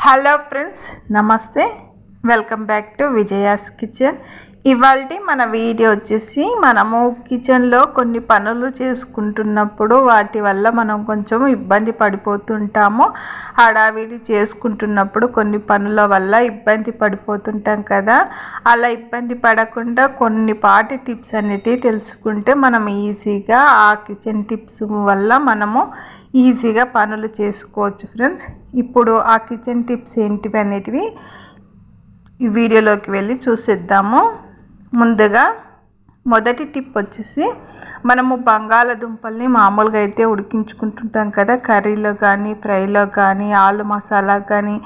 Hello friends నమస్తే. Welcome back to Vijaya's kitchen ఇవాళ మన వీడియో వచ్చేసి మనము కిచెన్లో కొన్ని పనులు చేసుకుంటున్నప్పుడు వాటి వల్ల మనం కొంచెం ఇబ్బంది పడిపోతుంటాము. హడావిడి చేసుకుంటున్నప్పుడు కొన్ని పనుల వల్ల ఇబ్బంది పడిపోతుంటాం కదా. అలా ఇబ్బంది పడకుండా కొన్ని పాటి టిప్స్ అనేటివి తెలుసుకుంటే మనం ఈజీగా ఆ కిచెన్ టిప్స్ వల్ల మనము ఈజీగా పనులు చేసుకోవచ్చు ఫ్రెండ్స్. ఇప్పుడు ఆ కిచెన్ టిప్స్ ఏంటివి అనేటివి ఈ వీడియోలోకి వెళ్ళి చూసేద్దాము. ముందుగా మొదటి టిప్ వచ్చేసి మనము బంగాళదుంపల్ని మామూలుగా అయితే ఉడికించుకుంటుంటాం కదా. కర్రీలో కానీ ఫ్రైలో కానీ ఆలు మసాలా కానీ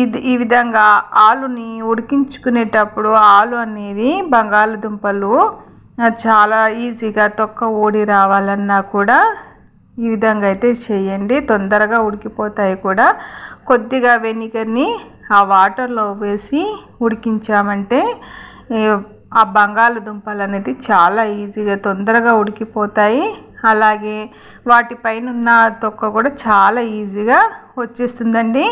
ఇది ఈ విధంగా ఆలుని ఉడికించుకునేటప్పుడు ఆలు అనేది బంగాళదుంపలు చాలా ఈజీగా తొక్క ఓడి రావాలన్నా కూడా ఈ విధంగా అయితే చేయండి. తొందరగా ఉడికిపోతాయి కూడా. కొద్దిగా వెనిగర్ని ఆ వాటర్లో వేసి ఉడికించామంటే ఆ బంగాళదుంపలు అనేవి చాలా ఈజీగా తొందరగా ఉడికిపోతాయి. అలాగే వాటిపైన ఉన్న తొక్క కూడా చాలా ఈజీగా వచ్చేస్తుందండి.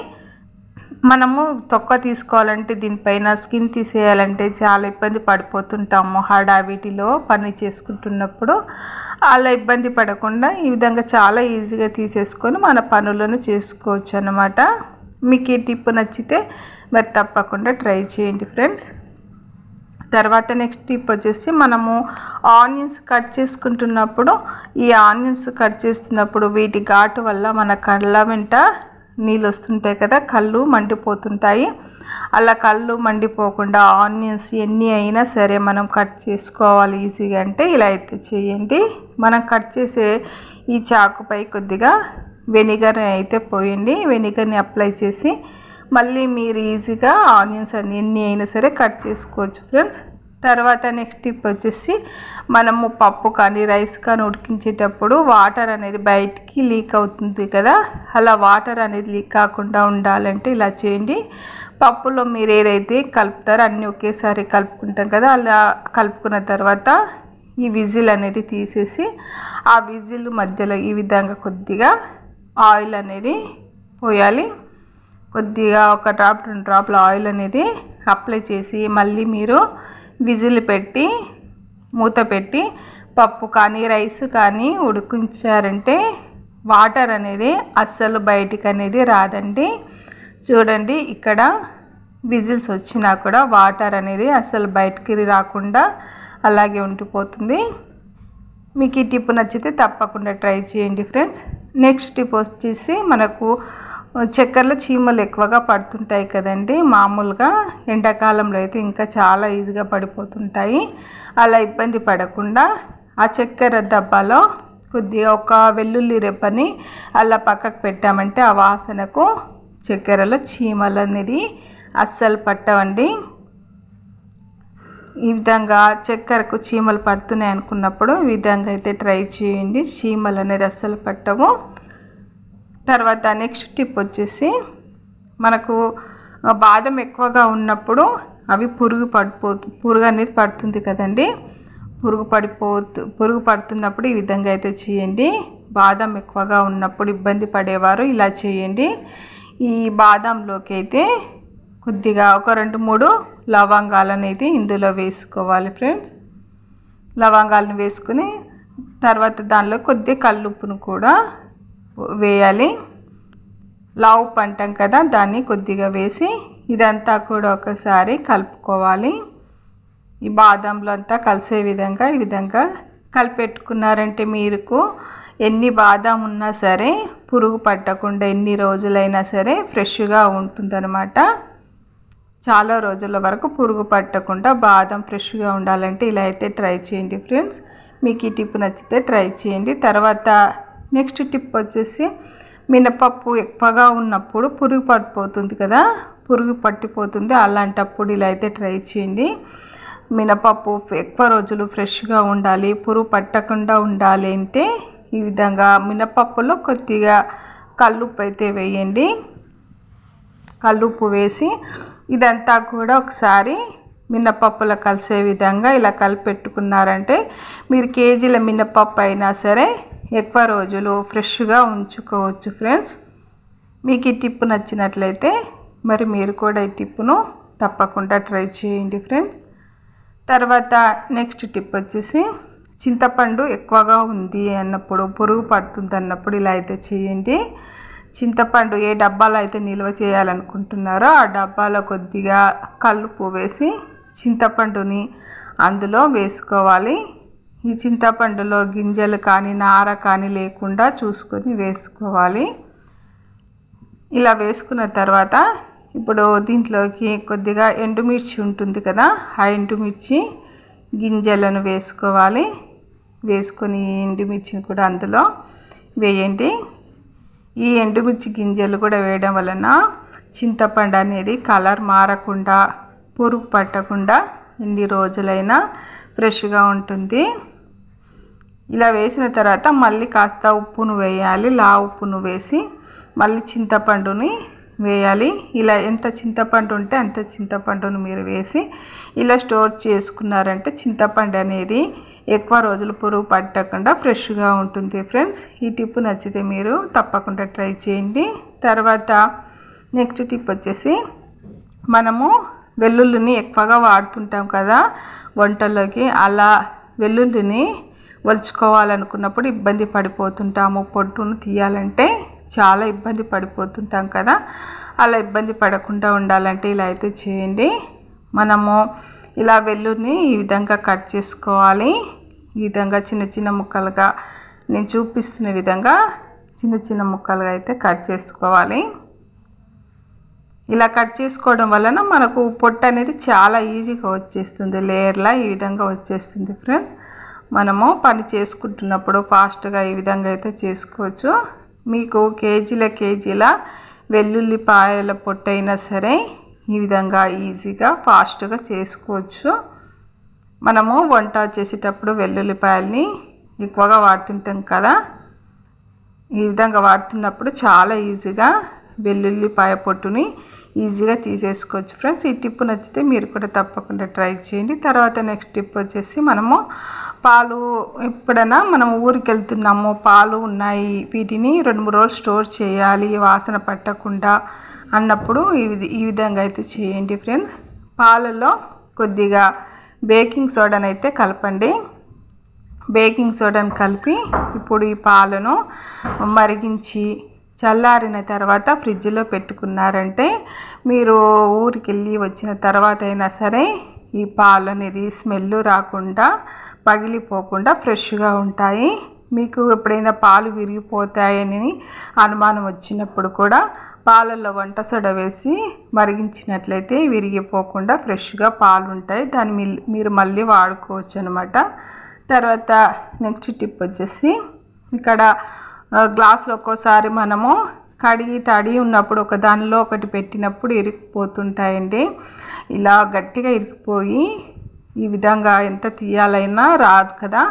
మనము తొక్క తీసుకోవాలంటే దీనిపైన స్కిన్ తీసేయాలంటే చాలా ఇబ్బంది పడిపోతుంటాము హడావిటిలో పని చేసుకుంటున్నప్పుడు. అలా ఇబ్బంది పడకుండా ఈ విధంగా చాలా ఈజీగా తీసేసుకొని మన పనులను చేసుకోవచ్చు అన్నమాట మీకు ఈ టిప్ నచ్చితే మరి తప్పకుండా ట్రై చేయండి ఫ్రెండ్స్. తర్వాత నెక్స్ట్ టిప్ వచ్చేసి మనము ఆనియన్స్ కట్ చేసుకుంటున్నప్పుడు ఈ ఆనియన్స్ కట్ చేస్తున్నప్పుడు వీటి ఘాటు వల్ల మన కళ్ళ వెంట నీళ్ళు వస్తుంటాయి కదా కళ్ళు మండిపోతుంటాయి. అలా కళ్ళు మండిపోకుండా ఆనియన్స్ ఎన్ని అయినా సరే మనం కట్ చేసుకోవాలి ఈజీగా అంటే ఇలా అయితే చేయండి. మనం కట్ చేసే ఈ చాకుపై కొద్దిగా వెనిగర్ అయితే పోయండి. వెనిగర్ని అప్లై చేసి మళ్ళీ మీరు ఈజీగా ఆనియన్స్ అన్ని ఎన్ని అయినా సరే కట్ చేసుకోవచ్చు ఫ్రెండ్స్. తర్వాత నెక్స్ట్ టిప్ వచ్చేసి మనము పప్పు కానీ రైస్ కానీ ఉడికించేటప్పుడు వాటర్ అనేది బయటికి లీక్ అవుతుంది కదా. అలా వాటర్ అనేది లీక్ కాకుండా ఉండాలంటే ఇలా చేయండి. పప్పులో మీరు ఏదైతే కలుపుతారో అన్నీ ఒకేసారి కలుపుకుంటాం కదా. అలా కలుపుకున్న తర్వాత ఈ విజిల్ అనేది తీసేసి ఆ విజిల్ మధ్యలో ఈ విధంగా కొద్దిగా ఆయిల్ అనేది పోయాలి. కొద్దిగా ఒక డ్రాప్ రెండు డ్రాప్ల ఆయిల్ అనేది అప్లై చేసి మళ్ళీ మీరు విజిల్ పెట్టి మూత పెట్టి పప్పు కానీ రైస్ కానీ ఉడికించారంటే వాటర్ అనేది అస్సలు బయటికి అనేది రాదండి. చూడండి ఇక్కడ విజిల్స్ వచ్చినా కూడా వాటర్ అనేది అస్సలు బయటికి రాకుండా అలాగే ఉండిపోతుంది. మీకు ఈ టిప్ నచ్చితే తప్పకుండా ట్రై చేయండి ఫ్రెండ్స్. నెక్స్ట్ టిప్ వచ్చేసి మనకు చక్కెరలో చీమలు ఎక్కువగా పడుతుంటాయి కదండి. మామూలుగా ఎండాకాలంలో అయితే ఇంకా చాలా ఈజీగా పడిపోతుంటాయి. అలా ఇబ్బంది పడకుండా ఆ చక్కెర డబ్బాలో కొద్దిగా ఒక వెల్లుల్లి రెప్పని అలా పక్కకు పెట్టామంటే ఆ వాసనకు చక్కెరలో చీమలు అనేది అస్సలు పట్టవండి. ఈ విధంగా చక్కెరకు చీమలు పడుతున్నాయి అనుకున్నప్పుడు ఈ విధంగా అయితే ట్రై చేయండి. చీమలు అనేది అస్సలు పట్టవు. తర్వాత నెక్స్ట్ టిప్ వచ్చేసి మనకు బాదం ఎక్కువగా ఉన్నప్పుడు అవి పురుగు పడిపో పురుగు అనేది పడుతుంది కదండి. పురుగు పడిపోతు పురుగు పడుతున్నప్పుడు ఈ విధంగా అయితే చేయండి. బాదం ఎక్కువగా ఉన్నప్పుడు ఇబ్బంది పడేవారు ఇలా చేయండి. ఈ బాదంలోకి అయితే కొద్దిగా ఒక రెండు మూడు లవంగాలు అనేది ఇందులో వేసుకోవాలి ఫ్రెండ్స్. లవంగాలను వేసుకుని తర్వాత దానిలో కొద్దిగా కల్లుప్పును కూడా వేయాలి. లావు పంటం కదా దాన్ని కొద్దిగా వేసి ఇదంతా కూడా ఒకసారి కలుపుకోవాలి. ఈ బాదంలో అంతా కలిసే విధంగా ఈ విధంగా కలిపెట్టుకున్నారంటే మీకు ఎన్ని బాదం ఉన్నా సరే పురుగు పట్టకుండా ఎన్ని రోజులైనా సరే ఫ్రెష్గా ఉంటుందన్నమాట. చాలా రోజుల వరకు పురుగు పట్టకుండా బాదం ఫ్రెష్గా ఉండాలంటే ఇలా అయితే ట్రై చేయండి ఫ్రెండ్స్. మీకు ఈ టిప్ నచ్చితే ట్రై చేయండి. తర్వాత నెక్స్ట్ టిప్ వచ్చేసి మినపప్పు ఎక్కువగా ఉన్నప్పుడు పురుగు పడిపోతుంది కదా పురుగు పట్టిపోతుంది. అలాంటప్పుడు ఇలా అయితే ట్రై చేయండి. మినపప్పు ఎక్కువ రోజులు ఫ్రెష్గా ఉండాలి పురుగు పట్టకుండా ఉండాలి అంటే ఈ విధంగా మినపప్పులో కొద్దిగా కల్లుప్పు అయితే వేయండి. కల్లుప్పు వేసి ఇదంతా కూడా ఒకసారి మినపప్పులో కలిసే విధంగా ఇలా కలిపెట్టుకున్నారంటే మీరు కేజీల మినపప్పు అయినా సరే ఎక్కువ రోజులు ఫ్రెష్గా ఉంచుకోవచ్చు ఫ్రెండ్స్. మీకు ఈ టిప్ నచ్చినట్లయితే మరి మీరు కూడా ఈ టిప్పును తప్పకుండా ట్రై చేయండి ఫ్రెండ్స్. తర్వాత నెక్స్ట్ టిప్ వచ్చేసి చింతపండు ఎక్కువగా ఉంది అన్నప్పుడు పురుగు పడుతుంది అన్నప్పుడు ఇలా అయితే చేయండి. చింతపండు ఏ డబ్బాలో అయితే నిల్వ చేయాలనుకుంటున్నారో ఆ డబ్బాలో కొద్దిగా కల్లుపు వేసి చింతపండుని అందులో వేసుకోవాలి. ఈ చింతపండులో గింజలు కానీ నార కానీ లేకుండా చూసుకొని వేసుకోవాలి. ఇలా వేసుకున్న తర్వాత ఇప్పుడు దీంట్లోకి కొద్దిగా ఎండుమిర్చి ఉంటుంది కదా ఆ ఎండుమిర్చి గింజలను వేసుకోవాలి. వేసుకొని ఎండుమిర్చిని కూడా అందులో వేయండి. ఈ ఎండుమిర్చి గింజలు కూడా వేయడం వలన చింతపండు అనేది కలర్ మారకుండా పురుగు పట్టకుండా ఎన్ని రోజులైనా ఫ్రెష్గా ఉంటుంది. ఇలా వేసిన తర్వాత మళ్ళీ కాస్త ఉప్పును వేయాలి. లా ఉప్పును వేసి మళ్ళీ చింతపండుని వేయాలి. ఇలా ఎంత చింతపండు ఉంటే అంత చింతపండును మీరు వేసి ఇలా స్టోర్ చేసుకున్నారంటే చింతపండు అనేది ఎక్కువ రోజులు పురుగు పట్టకుండా ఫ్రెష్గా ఉంటుంది ఫ్రెండ్స్. ఈ టిప్ నచ్చితే మీరు తప్పకుండా ట్రై చేయండి. తర్వాత నెక్స్ట్ టిప్ వచ్చేసి మనము వెల్లుల్లిని ఎక్కువగా వాడుతుంటాం కదా వంటల్లోకి. అలా వెల్లుల్లిని ఒలుచుకోవాలనుకున్నప్పుడు ఇబ్బంది పడిపోతుంటాము. పొట్టును తీయాలంటే చాలా ఇబ్బంది పడిపోతుంటాం కదా. అలా ఇబ్బంది పడకుండా ఉండాలంటే ఇలా అయితే చేయండి. మనము ఇలా వెల్లుని ఈ విధంగా కట్ చేసుకోవాలి. ఈ విధంగా చిన్న చిన్న ముక్కలుగా నేను చూపిస్తున్న విధంగా చిన్న చిన్న ముక్కలుగా అయితే కట్ చేసుకోవాలి. ఇలా కట్ చేసుకోవడం వలన మనకు పొట్టు అనేది చాలా ఈజీగా వచ్చేస్తుంది. లేయర్లా ఈ విధంగా వచ్చేస్తుంది ఫ్రెండ్స్. మనము పని చేసుకుంటున్నప్పుడు ఫాస్ట్గా ఈ విధంగా అయితే చేసుకోవచ్చు మీకు కేజీల కేజీల వెల్లుల్లిపాయల పొట్టైనా సరే ఈ విధంగా ఈజీగా ఫాస్ట్గా చేసుకోవచ్చు. మనము వంట చేసేటప్పుడు వెల్లుల్లిపాయల్ని ఎక్కువగా వాడుతుంటాం కదా ఈ విధంగా వాడుతున్నప్పుడు చాలా ఈజీగా వెల్లుల్లిపాయ పొట్టుని ఈజీగా తీసేసుకోవచ్చు. ఫ్రెండ్స్ ఈ టిప్ నచ్చితే మీరు కూడా తప్పకుండా ట్రై చేయండి. తర్వాత నెక్స్ట్ టిప్ వచ్చేసి మనము పాలు ఎప్పుడైనా మనం ఊరికి వెళ్తున్నాము పాలు ఉన్నాయి వీటిని రెండు మూడు రోజులు స్టోర్ చేయాలి వాసన పట్టకుండా అన్నప్పుడు ఈ ఈ విధంగా అయితే చేయండి ఫ్రెండ్స్. పాలలో కొద్దిగా బేకింగ్ సోడాని అయితే కలపండి. బేకింగ్ సోడాని కలిపి ఇప్పుడు ఈ పాలను మరిగించి చల్లారిన తర్వాత ఫ్రిడ్జ్లో పెట్టుకున్నారంటే మీరు ఊరికి వెళ్ళి వచ్చిన తర్వాత అయినా సరే ఈ పాలు అనేది స్మెల్ రాకుండా పగిలిపోకుండా ఫ్రెష్గా ఉంటాయి. మీకు ఎప్పుడైనా పాలు విరిగిపోతాయని అనుమానం వచ్చినప్పుడు కూడా పాలల్లో వంట సొడ వేసి మరిగించినట్లయితే విరిగిపోకుండా ఫ్రెష్గా పాలు ఉంటాయి దాన్ని మీరు మళ్ళీ వాడుకోవచ్చు అనమాట తర్వాత నెక్స్ట్ టిప్ వచ్చేసి ఇక్కడ గ్లాసులు ఒక్కోసారి మనము కడిగి తడి ఉన్నప్పుడు ఒక దానిలో ఒకటి పెట్టినప్పుడు ఇరికిపోతుంటాయండి ఇలా గట్టిగా ఇరికిపోయి ఈ విధంగా ఎంత తీయాలైనా రాదు కదా.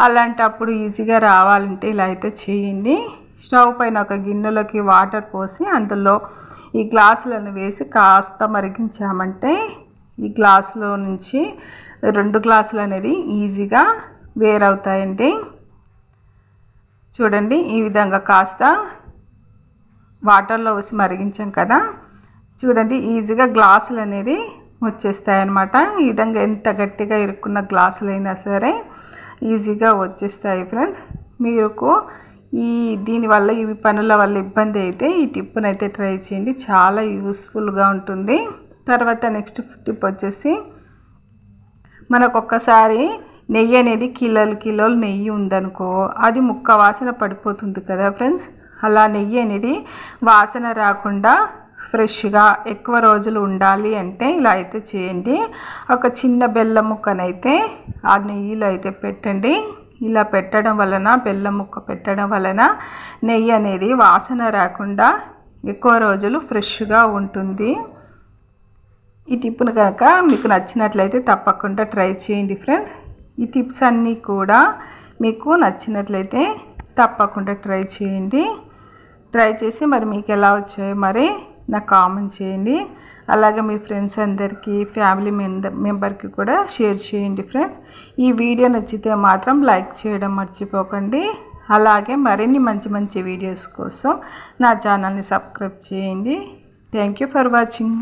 అలాంటప్పుడు ఈజీగా రావాలంటే ఇలా అయితే చేయండి. స్టవ్ పైన ఒక గిన్నెలోకి వాటర్ పోసి అందులో ఈ గ్లాసులను వేసి కాస్త మరిగించామంటే ఈ గ్లాసులో నుంచి రెండు గ్లాసులు అనేది ఈజీగా వేరవుతాయండి. చూడండి ఈ విధంగా కాస్త వాటర్లో వేసి మరిగించాం కదా. చూడండి ఈజీగా గ్లాసులు అనేది వచ్చేస్తాయి అన్నమాట ఈ విధంగా ఎంత గట్టిగా ఇరుక్కున్న గ్లాసులు అయినా సరే ఈజీగా వచ్చేస్తాయి ఫ్రెండ్స్ మీకు ఈ దీనివల్ల ఇవి పనుల వల్ల ఇబ్బంది అయితే ఈ టిప్పును అయితే ట్రై చేయండి. చాలా యూస్ఫుల్గా ఉంటుంది. తర్వాత నెక్స్ట్ టిప్ వచ్చేసి మనకు ఒక్కసారి నెయ్యి అనేది కిలోలు కిలోలు నెయ్యి ఉందనుకో అది ముక్క వాసన పడిపోతుంది కదా ఫ్రెండ్స్. అలా నెయ్యి అనేది వాసన రాకుండా ఫ్రెష్గా ఎక్కువ రోజులు ఉండాలి అంటే ఇలా అయితే చేయండి. ఒక చిన్న బెల్లం ముక్కనైతే ఆ నెయ్యిలో అయితే పెట్టండి. ఇలా పెట్టడం వలన బెల్లం ముక్క పెట్టడం వలన నెయ్యి అనేది వాసన రాకుండా ఎక్కువ రోజులు ఫ్రెష్గా ఉంటుంది. ఈ టిప్పును కనుక మీకు నచ్చినట్లయితే తప్పకుండా ట్రై చేయండి ఫ్రెండ్స్. ఈ టిప్స్ అన్నీ కూడా మీకు నచ్చినట్లయితే తప్పకుండా ట్రై చేయండి. ట్రై చేసి మరి మీకు ఎలా వచ్చాయో మరి నాకు కామెంట్ చేయండి. అలాగే మీ ఫ్రెండ్స్ అందరికీ ఫ్యామిలీ మెంబర్కి కూడా షేర్ చేయండి ఫ్రెండ్స్. ఈ వీడియో నచ్చితే మాత్రం లైక్ చేయడం మర్చిపోకండి. అలాగే మరిన్ని మంచి మంచి వీడియోస్ కోసం నా ఛానల్ని సబ్స్క్రైబ్ చేయండి. Thank you for watching.